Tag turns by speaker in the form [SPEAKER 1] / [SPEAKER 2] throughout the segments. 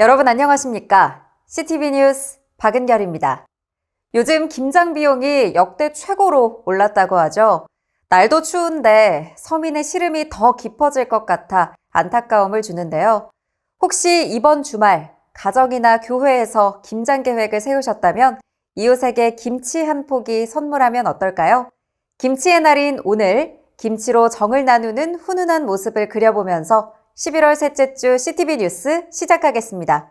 [SPEAKER 1] 여러분 안녕하십니까? CTV 뉴스 박은결입니다. 요즘 김장 비용이 역대 최고로 올랐다고 하죠. 날도 추운데 서민의 시름이 더 깊어질 것 같아 안타까움을 주는데요. 혹시 이번 주말 가정이나 교회에서 김장 계획을 세우셨다면 이웃에게 김치 한 포기 선물하면 어떨까요? 김치의 날인 오늘 김치로 정을 나누는 훈훈한 모습을 그려보면서 11월 셋째 주 CTV 뉴스 시작하겠습니다.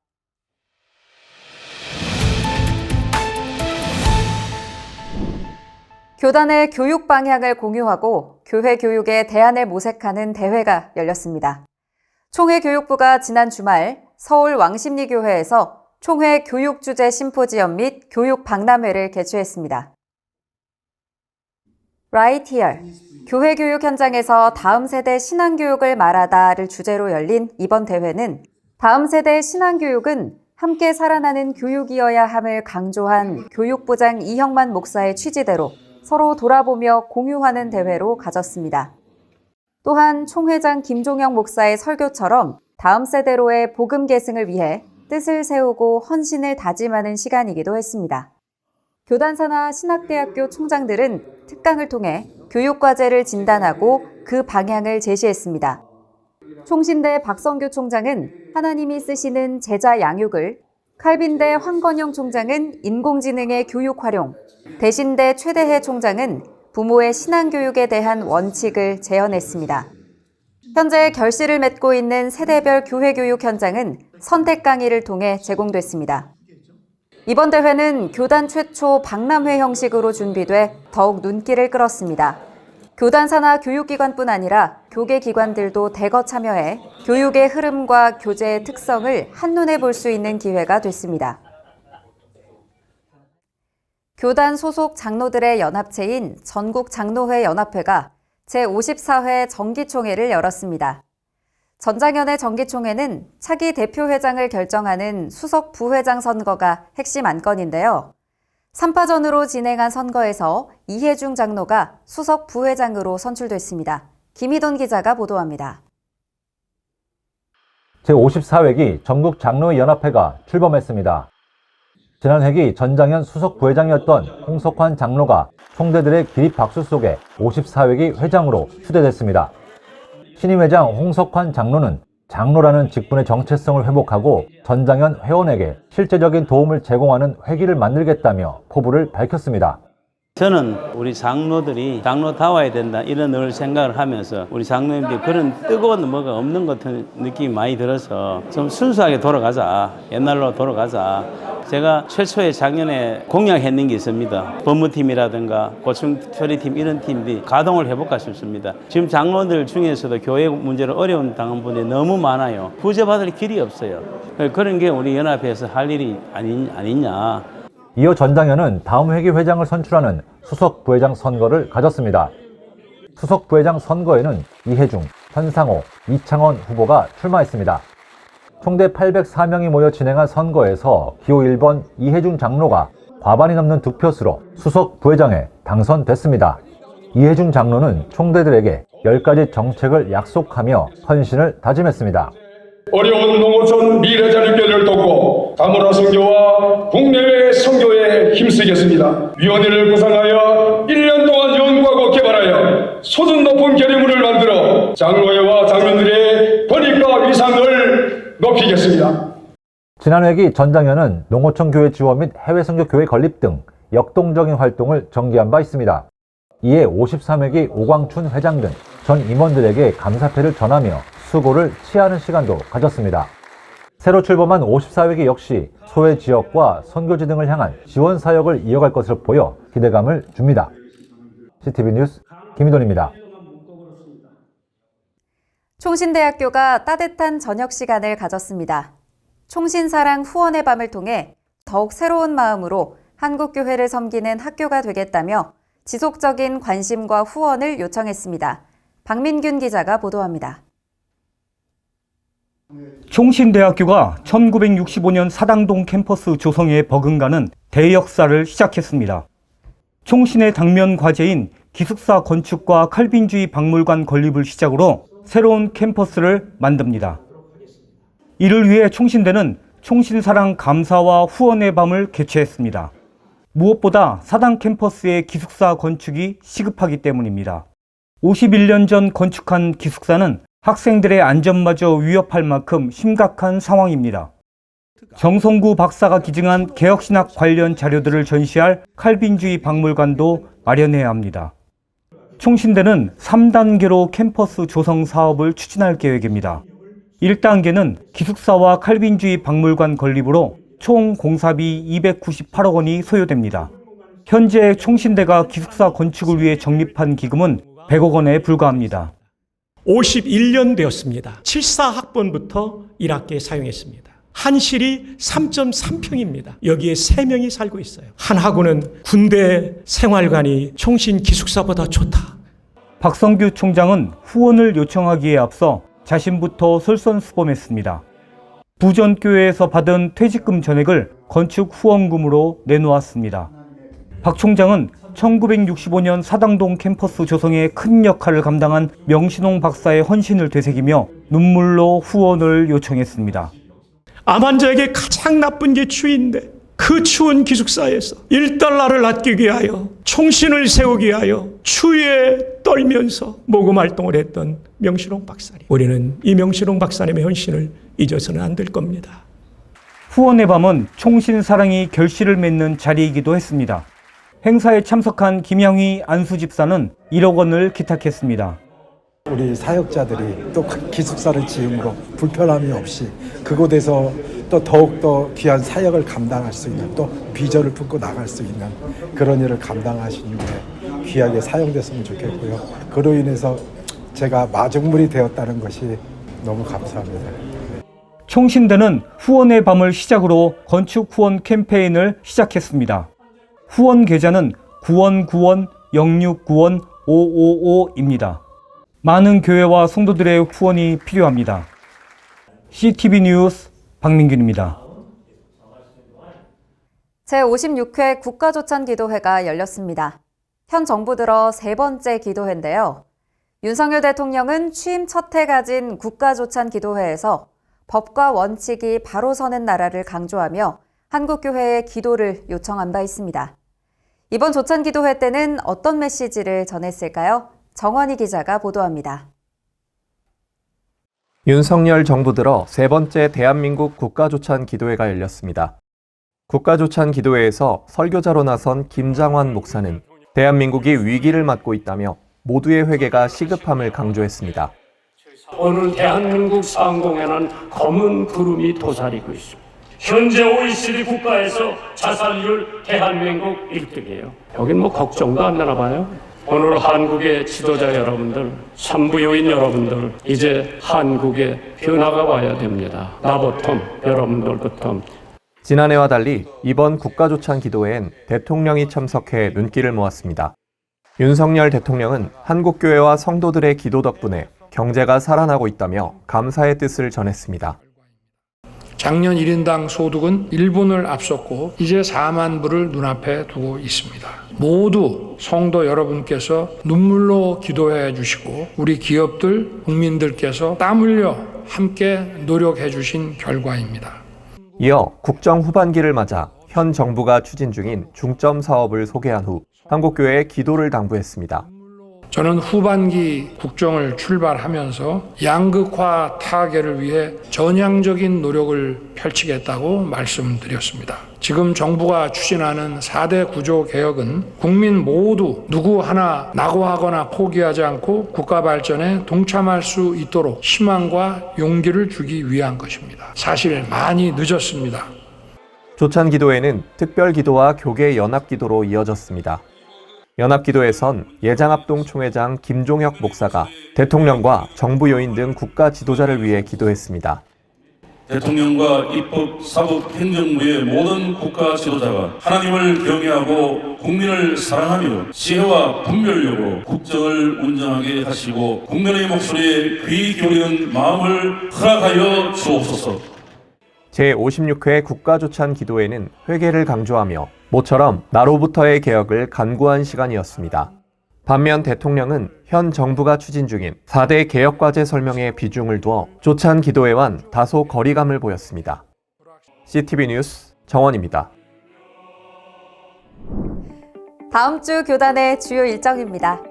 [SPEAKER 1] 교단의 교육 방향을 공유하고 교회 교육에 대안을 모색하는 대회가 열렸습니다. 총회 교육부가 지난 주말 서울 왕십리교회에서 총회 교육 주제 심포지엄 및 교육 박람회를 개최했습니다. Here. 교회 교육 현장에서 다음 세대 신앙 교육을 말하다를 주제로 열린 이번 대회는 다음 세대 신앙 교육은 함께 살아나는 교육이어야 함을 강조한 교육부장 이형만 목사의 취지대로 서로 돌아보며 공유하는 대회로 가졌습니다. 또한 총회장 김종영 목사의 설교처럼 다음 세대로의 복음 계승을 위해 뜻을 세우고 헌신을 다짐하는 시간이기도 했습니다. 교단사나 신학대학교 총장들은 특강을 통해 교육과제를 진단하고 그 방향을 제시했습니다. 총신대 박성규 총장은 하나님이 쓰시는 제자 양육을, 칼빈대 황건영 총장은 인공지능의 교육 활용, 대신대 최대해 총장은 부모의 신앙교육에 대한 원칙을 재현했습니다. 현재 결실을 맺고 있는 세대별 교회 교육 현장은 선택 강의를 통해 제공됐습니다. 이번 대회는 교단 최초 박람회 형식으로 준비돼 더욱 눈길을 끌었습니다. 교단사나 교육기관뿐 아니라 교계 기관들도 대거 참여해 교육의 흐름과 교재의 특성을 한눈에 볼 수 있는 기회가 됐습니다. 교단 소속 장로들의 연합체인 전국 장로회 연합회가 제54회 정기총회를 열었습니다. 전장현의 정기총회는 차기 대표회장을 결정하는 수석 부회장 선거가 핵심 안건인데요. 3파전으로 진행한 선거에서 이혜중 장로가 수석 부회장으로 선출됐습니다. 김희돈 기자가 보도합니다.
[SPEAKER 2] 제54회기 전국 장로회 연합회가 출범했습니다. 지난 회기 전장현 수석 부회장이었던 홍석환 장로가 총대들의 기립 박수 속에 54회기 회장으로 추대됐습니다. 신임 회장 홍석환 장로는 장로라는 직분의 정체성을 회복하고 전장현 회원에게 실제적인 도움을 제공하는 회기를 만들겠다며 포부를 밝혔습니다.
[SPEAKER 3] 저는 우리 장로들이 장로다워야 된다 이런 늘 생각을 하면서 우리 장로님들이 그런 뜨거운 뭐가 없는 것 같은 느낌이 많이 들어서 좀 순수하게 돌아가자. 옛날로 돌아가자. 제가 최초에 작년에 공약했는 게 있습니다. 법무팀이라든가 고충 처리팀 이런 팀들이 가동을 해볼까 싶습니다. 지금 장로들 중에서도 교회 문제로 어려운 당한 분이 너무 많아요. 구제받을 길이 없어요. 그런 게 우리 연합회에서 할 일이 아니, 아니냐
[SPEAKER 2] 이어 전장현은 다음 회기 회장을 선출하는 수석 부회장 선거를 가졌습니다. 수석 부회장 선거에는 이혜중, 현상호, 이창원 후보가 출마했습니다. 총대 804명이 모여 진행한 선거에서 기호 1번 이혜중 장로가 과반이 넘는 득표수로 수석 부회장에 당선됐습니다. 이혜중 장로는 총대들에게 10가지 정책을 약속하며 헌신을 다짐했습니다.
[SPEAKER 4] 어려운 농어촌 미래 자립교를 돕고 다문화 선교와 국내외 선교에 힘쓰겠습니다. 위원회를 구성하여 1년 동안 연구하고 개발하여 수준 높은 결의물을 만들어 장로회와 장로들의 권익과 위상을 높이겠습니다.
[SPEAKER 2] 지난 회기 전장현은 농어촌 교회 지원 및 해외 선교 교회 건립 등 역동적인 활동을 전개한 바 있습니다. 이에 53회기 오광춘 회장 등 전 임원들에게 감사패를 전하며 수고를 치하는 시간도 가졌습니다. 새로 출범한 54회기 역시 소외 지역과 선교지 등을 향한 지원 사역을 이어갈 것으로 보여 기대감을 줍니다. CTV 뉴스 김희돈입니다.
[SPEAKER 1] 총신대학교가 따뜻한 저녁 시간을 가졌습니다. 총신사랑 후원의 밤을 통해 더욱 새로운 마음으로 한국교회를 섬기는 학교가 되겠다며 지속적인 관심과 후원을 요청했습니다. 박민균 기자가 보도합니다.
[SPEAKER 5] 총신대학교가 1965년 사당동 캠퍼스 조성에 버금가는 대역사를 시작했습니다. 총신의 당면 과제인 기숙사 건축과 칼빈주의 박물관 건립을 시작으로 새로운 캠퍼스를 만듭니다. 이를 위해 총신대는 총신사랑 감사와 후원의 밤을 개최했습니다. 무엇보다 사당 캠퍼스의 기숙사 건축이 시급하기 때문입니다. 51년 전 건축한 기숙사는 학생들의 안전마저 위협할 만큼 심각한 상황입니다. 정성구 박사가 기증한 개혁신학 관련 자료들을 전시할 칼빈주의 박물관도 마련해야 합니다. 총신대는 3단계로 캠퍼스 조성 사업을 추진할 계획입니다. 1단계는 기숙사와 칼빈주의 박물관 건립으로 총 공사비 298억 원이 소요됩니다. 현재 총신대가 기숙사 건축을 위해 적립한 기금은 100억 원에 불과합니다.
[SPEAKER 6] 51년 되었습니다. 74학번부터 1학기에 사용했습니다. 한실이 3.3평입니다. 여기에 3명이 살고 있어요. 한 학우는 군대 생활관이 총신 기숙사보다 좋다.
[SPEAKER 5] 박성규 총장은 후원을 요청하기에 앞서 자신부터 솔선수범했습니다. 부전교회에서 받은 퇴직금 전액을 건축 후원금으로 내놓았습니다. 박 총장은 1965년 사당동 캠퍼스 조성에 큰 역할을 감당한 명신홍 박사의 헌신을 되새기며 눈물로 후원을 요청했습니다.
[SPEAKER 6] 암 환자에게 가장 나쁜 게 추위인데 그 추운 기숙사에서 1달러를 아끼기 위하여 총신을 세우기 위하여 추위에 떨면서 모금 활동을 했던 명신홍 박사님. 우리는 이 명신홍 박사님의 헌신을 잊어서는 안 될 겁니다.
[SPEAKER 5] 후원의 밤은 총신 사랑이 결실을 맺는 자리이기도 했습니다. 행사에 참석한 김양희 안수 집사는 1억 원을 기탁했습니다.
[SPEAKER 7] 우리 사역자들이 또 기숙사를 지음으로 불편함이 없이 그곳에서 또 더욱더 귀한 사역을 감당할 수 있는 또 비전을 품고 나갈 수 있는 그런 일을 감당하시는 게 귀하게 사용됐으면 좋겠고요. 그로 인해서 제가 마중물이 되었다는 것이 너무 감사합니다.
[SPEAKER 5] 총신대는 후원의 밤을 시작으로 건축 후원 캠페인을 시작했습니다. 후원 계좌는 9원9원 069원 555입니다. 많은 교회와 성도들의 후원이 필요합니다. CTV 뉴스 박민균입니다.
[SPEAKER 1] 제56회 국가조찬기도회가 열렸습니다. 현 정부 들어 세 번째 기도회인데요. 윤석열 대통령은 취임 첫 해 가진 국가조찬 기도회에서 법과 원칙이 바로 서는 나라를 강조하며 한국교회의 기도를 요청한 바 있습니다. 이번 조찬 기도회 때는 어떤 메시지를 전했을까요? 정원희 기자가 보도합니다.
[SPEAKER 8] 윤석열 정부 들어 세 번째 대한민국 국가조찬 기도회가 열렸습니다. 국가조찬 기도회에서 설교자로 나선 김장환 목사는 대한민국이 위기를 맞고 있다며 모두의 회개가 시급함을 강조했습니다.
[SPEAKER 9] 오늘 대한민국 상공에는 검은 구름이 도사리고 있습니다. 현재 OECD 국가에서 자살률 대한민국 1등이에요. 여긴 뭐 걱정도 안 나나 봐요. 오늘 한국의 지도자 여러분들, 산부요인 여러분들, 이제 한국에 변화가 와야 됩니다. 나부터, 여러분들부터
[SPEAKER 8] 지난해와 달리 이번 국가조찬 기도회엔 대통령이 참석해 눈길을 모았습니다. 윤석열 대통령은 한국교회와 성도들의 기도 덕분에 경제가 살아나고 있다며 감사의 뜻을 전했습니다.
[SPEAKER 10] 작년 1인당 소득은 일본을 앞섰고 이제 4만 불을 눈앞에 두고 있습니다. 모두 성도 여러분께서 눈물로 기도해 주시고 우리 기업들, 국민들께서 땀 흘려 함께 노력해 주신 결과입니다.
[SPEAKER 8] 이어 국정 후반기를 맞아 현 정부가 추진 중인 중점 사업을 소개한 후 한국교회에 기도를 당부했습니다.
[SPEAKER 10] 저는 후반기 국정을 출발하면서 양극화 타개를 위해 전향적인 노력을 펼치겠다고 말씀드렸습니다. 지금 정부가 추진하는 4대 구조 개혁은 국민 모두 누구 하나 낙오하거나 포기하지 않고 국가 발전에 동참할 수 있도록 희망과 용기를 주기 위한 것입니다. 사실 많이 늦었습니다.
[SPEAKER 8] 조찬 기도회는 특별 기도와 교계 연합 기도로 이어졌습니다. 연합기도에선 예장합동 총회장 김종혁 목사가 대통령과 정부 요인 등 국가 지도자를 위해 기도했습니다.
[SPEAKER 11] 대통령과 입법, 사법, 행정부의 모든 국가 지도자가 하나님을 경외하고 국민을 사랑하며 지혜와 분별력으로 국정을 운영하게 하시고 국민의 목소리에 귀 기울이는 마음을 허락하여 주옵소서.
[SPEAKER 8] 제56회 국가조찬 기도회는 회개를 강조하며 모처럼 나로부터의 개혁을 간구한 시간이었습니다. 반면 대통령은 현 정부가 추진 중인 4대 개혁과제 설명에 비중을 두어 조찬 기도회와는 다소 거리감을 보였습니다. CTV 뉴스 정원입니다.
[SPEAKER 1] 다음 주 교단의 주요 일정입니다.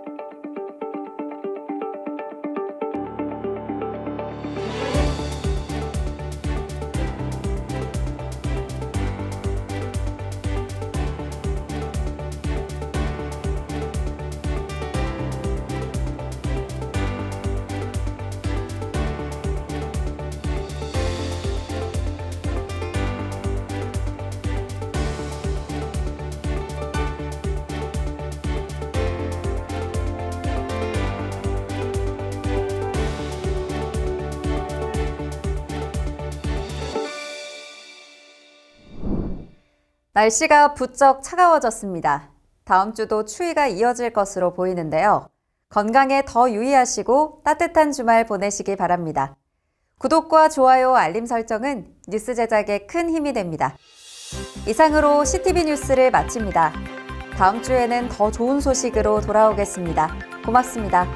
[SPEAKER 1] 날씨가 부쩍 차가워졌습니다. 다음 주도 추위가 이어질 것으로 보이는데요. 건강에 더 유의하시고 따뜻한 주말 보내시기 바랍니다. 구독과 좋아요, 알림 설정은 뉴스 제작에 큰 힘이 됩니다. 이상으로 CTV 뉴스를 마칩니다. 다음 주에는 더 좋은 소식으로 돌아오겠습니다. 고맙습니다.